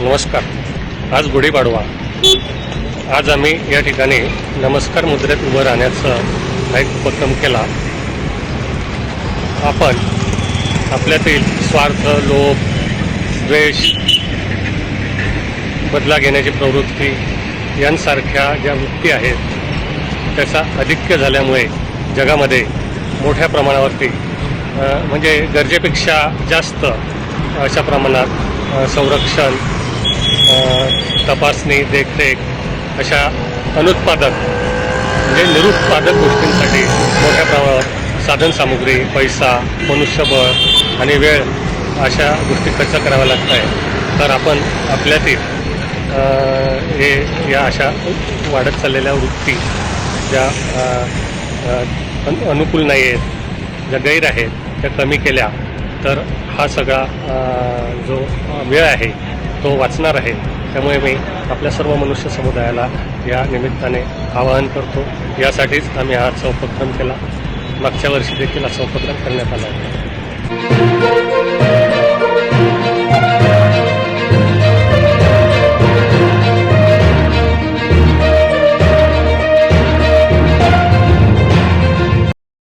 नमस्कार. आज गुढीपाडवा. आज आम्ही या ठिकाणी नमस्कार मुद्रेत उभं राहण्याचा एक उपक्रम केला. आपण आपल्यातील स्वार्थ लोभ द्वेष बदला घेण्याची प्रवृत्ती यांसारख्या ज्या वृत्ती आहेत त्याचा अधिक्य झाल्यामुळे जगामध्ये मोठ्या प्रमाणावरती म्हणजे गरजेपेक्षा जास्त अशा प्रमाणात संरक्षण तपासणी देखरेख अशा अनुत्पादक म्हणजे निरुत्पादक गोष्टींसाठी मोठ्या प्रमाणावर साधनसामुग्री पैसा मनुष्यबळ आणि वेळ अशा गोष्टी खर्च कराव्या लागत आहे तर आपण आपल्यातील हे या अशा वाढत चाललेल्या वृत्ती ज्या अन- अनुकूल नाही आहेत ज्या गैर आहेत त्या कमी केल्या तर हा सगळा जो वेळ आहे तो वाचणार आहे. त्यामुळे मी आपल्या सर्व मनुष्य समुदायाला या निमित्ताने आवाहन करतो. यासाठीच आम्ही हा आजचा उपक्रम केला. मागच्या वर्षी देखील असा उपक्रम करण्यात आला होता.